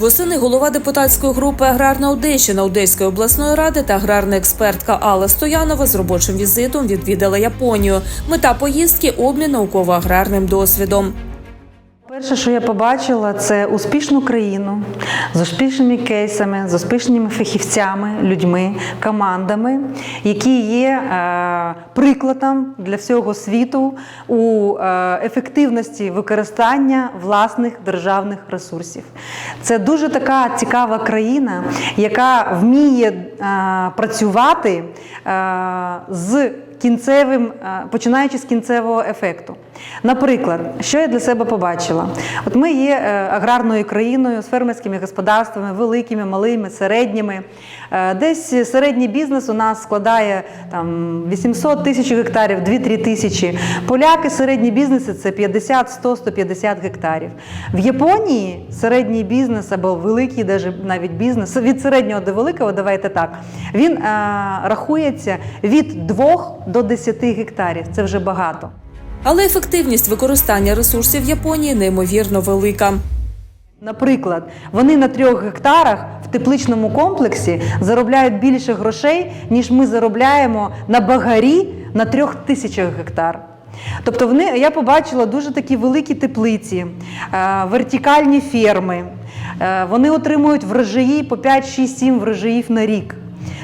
Восени голова депутатської групи Аграрна Одещина Одеської обласної ради та аграрна експертка Алла Стоянова з робочим візитом відвідала Японію. Мета поїздки обмін науково-аграрним досвідом. Перше, що я побачила, це успішну країну з успішними кейсами, з успішними фахівцями, людьми, командами, які є е, прикладом для всього світу у е, ефективності використання власних державних ресурсів. Це дуже така цікава країна, яка вміє е, працювати з кінцевим, починаючи з кінцевого ефекту. Наприклад, що я для себе побачила? От ми є е, аграрною країною з фермерськими господарствами, великими, малими, середніми. Е, Десь середній бізнес у нас складає там 800 тисяч гектарів, 2-3 тисячі. Поляки середні бізнеси це 50, 100, 150 гектарів. В Японії середній бізнес або великий навіть бізнес від середнього до великого, давайте так, він е, рахується від 2 до 10 гектарів. Це вже багато. Але ефективність використання ресурсів Японії неймовірно велика. Наприклад, вони на трьох гектарах в тепличному комплексі заробляють більше грошей, ніж ми заробляємо на багарі на трьох тисячах гектар. Тобто вони, я побачила дуже такі великі теплиці, е, вертикальні ферми. Е, Вони отримують врожаї по 5, 6, 7 врожаїв на рік.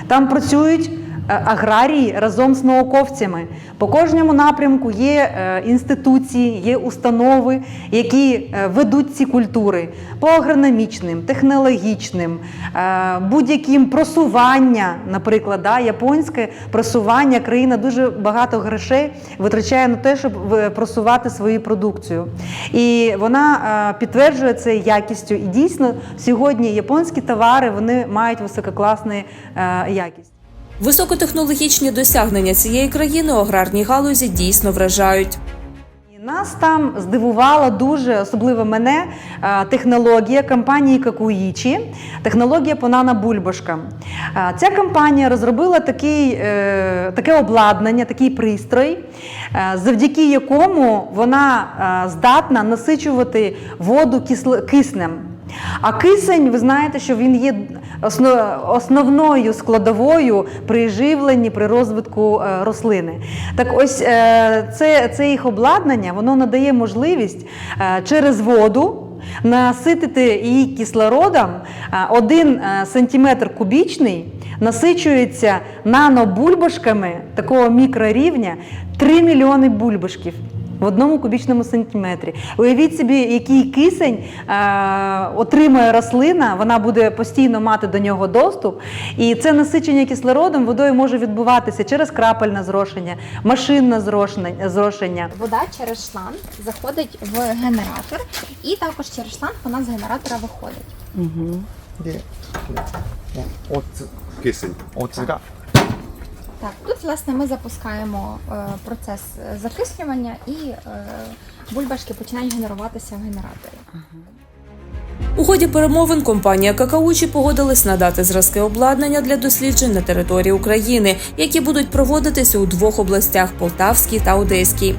Там працюють аграрії разом з науковцями. По кожному напрямку є е, інституції, є установи, які е, ведуть ці культури по агрономічним, технологічним, е, будь-яким просування, наприклад, да, японське просування країна дуже багато грошей витрачає на те, щоб просувати свою продукцію. І вона е, підтверджує це якістю. І дійсно сьогодні японські товари вони мають висококласну е, якість. Високотехнологічні досягнення цієї країни у аграрній галузі дійсно вражають. Нас там здивувала дуже, особливо мене, е, технологія компанії Какуїчі, технологія Понана Бульбашка. Е, Ця компанія розробила такий, е, таке обладнання, такий пристрой, завдяки якому вона здатна насичувати воду киснем. А кисень, ви знаєте, що він є основною складовою при живленні, при розвитку е, рослини. Так ось е, це, це їх обладнання, воно надає можливість е, через воду. Наситити її кислородом один сантиметр кубічний насичується нанобульбашками такого мікрорівня 3 мільйони бульбашків в одному кубічному сантиметрі. Уявіть собі, який кисень е, отримує рослина, вона буде постійно мати до нього доступ. І це насичення кислородом водою може відбуватися через крапельне зрошення, машинне зрошення. Вода через шланг заходить в генератор, і також через шланг вона з генератора виходить. Угу. Де? Оце кисень. Оце. Так, тут власне ми запускаємо е, процес закислювання і е, бульбашки починають генеруватися в генераторі. У ході перемовин компанія Какаучі погодилась надати зразки обладнання для досліджень на території України, які будуть проводитися у двох областях Полтавській та Одеській.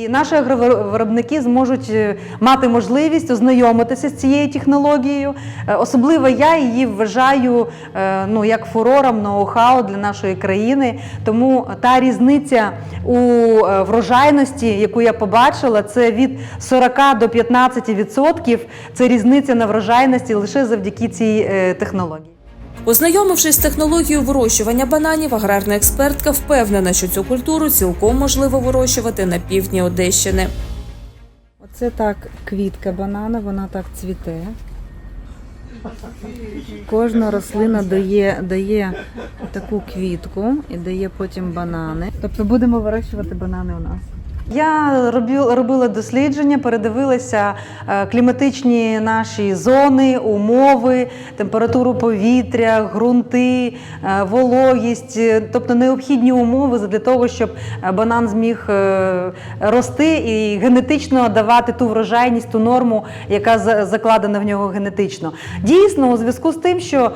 І наші агровиробники зможуть е, мати можливість ознайомитися з цією технологією. Е, Особливо я її вважаю е, ну, як фурором ноу-хау для нашої країни. Тому та різниця у врожайності, яку я побачила, це від 40 до 15 відсотків. Це різниця на врожайності лише завдяки цій технології. Ознайомившись з технологією вирощування бананів, аграрна експертка впевнена, що цю культуру цілком можливо вирощувати на півдні Одещини. Оце так квітка банана, вона так цвіте. Кожна рослина дає, дає таку квітку і дає потім банани. Тобто будемо вирощувати банани у нас. Я робила, дослідження, передивилася е, кліматичні наші зони, умови, температуру повітря, ґрунти, е, вологість, е, тобто необхідні умови для того, щоб банан зміг рости і генетично давати ту врожайність, ту норму, яка за- закладена в нього генетично. Дійсно, у зв'язку з тим, що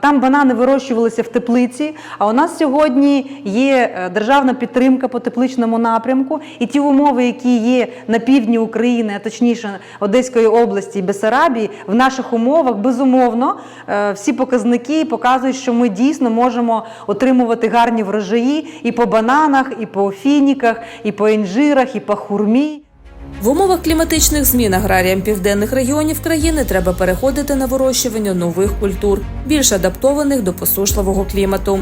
там банани вирощувалися в теплиці, а у нас сьогодні є державна підтримка по тепличному напрямку, і ті умови, які є на півдні України, а точніше Одеської області і Бесарабії, в наших умовах безумовно е, всі показники показують, що ми дійсно можемо отримувати гарні врожаї і по бананах, і по фініках, і по інжирах, і по хурмі. В умовах кліматичних змін аграріям південних регіонів країни треба переходити на вирощування нових культур, більш адаптованих до посушливого клімату.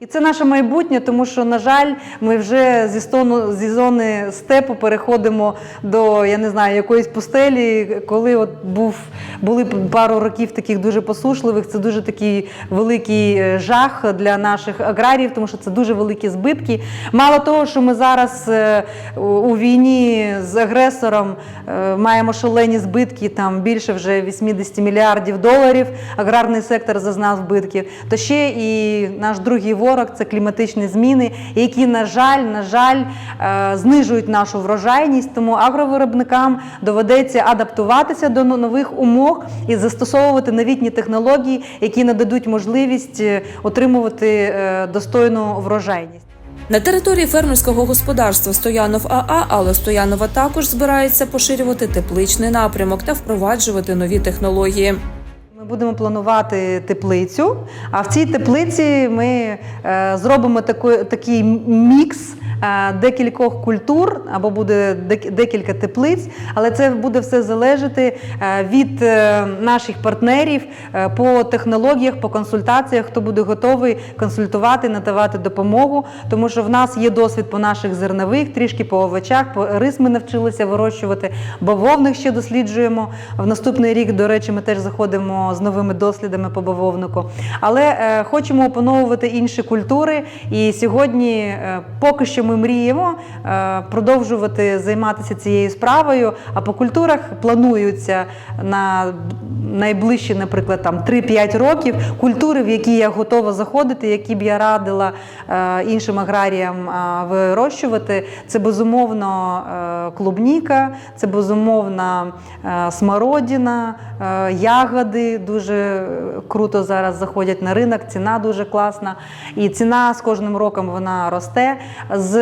І це наше майбутнє, тому що, на жаль, ми вже зі стону зі зони степу переходимо до я не знаю якоїсь пустелі. Коли от був були пару років таких дуже посушливих, це дуже такий великий е, жах для наших аграріїв, тому що це дуже великі збитки. Мало того, що ми зараз е, у- війні з агресором е, маємо шалені збитки, там більше вже 80 мільярдів доларів. Аграрний сектор зазнав збитків. То ще і наш другий ворог це кліматичні зміни, які, на жаль, на жаль, е, знижують нашу врожайність. Тому агровиробникам доведеться адаптуватися до нових умов і застосовувати новітні технології, які нададуть можливість е, отримувати е, достойну врожайність. На території фермерського господарства Стоянов АА Алла Стоянова також збирається поширювати тепличний напрямок та впроваджувати нові технології. Будемо планувати теплицю, а в цій теплиці ми е, зробимо такий мікс декількох культур, або буде декілька теплиць, але це буде все залежати е, від е, наших партнерів е, по технологіях, по консультаціях, хто буде готовий консультувати, надавати допомогу, тому що в нас є досвід по наших зернових, трішки по овочах, по рис ми навчилися вирощувати, бавовник ще досліджуємо. В наступний рік, до речі, ми теж заходимо з новими дослідами по бавовнику. Але е, хочемо опановувати інші культури. І сьогодні, е, поки що, ми мріємо е, продовжувати займатися цією справою. А по культурах плануються на найближчі, наприклад, там 3-5 років культури, в які я готова заходити, які б я радила е, іншим аграріям е, вирощувати. Це безумовно клубніка, це безумовно смородина, ягоди дуже круто зараз заходять на ринок. Ціна дуже класна. І ціна з кожним роком вона росте. З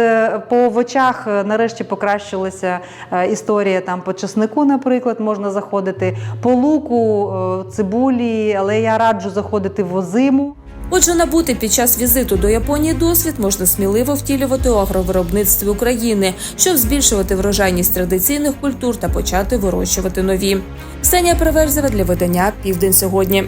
по овочах е, нарешті покращилася е, історія там по чеснику, наприклад, можна заходити по луку, е, цибулі, але я раджу заходити в озиму. Отже, набути під час візиту до Японії досвід можна сміливо втілювати у агровиробництві України, щоб збільшувати врожайність традиційних культур та почати вирощувати нові. Ксенія Переверзева для видання Південь сьогодні.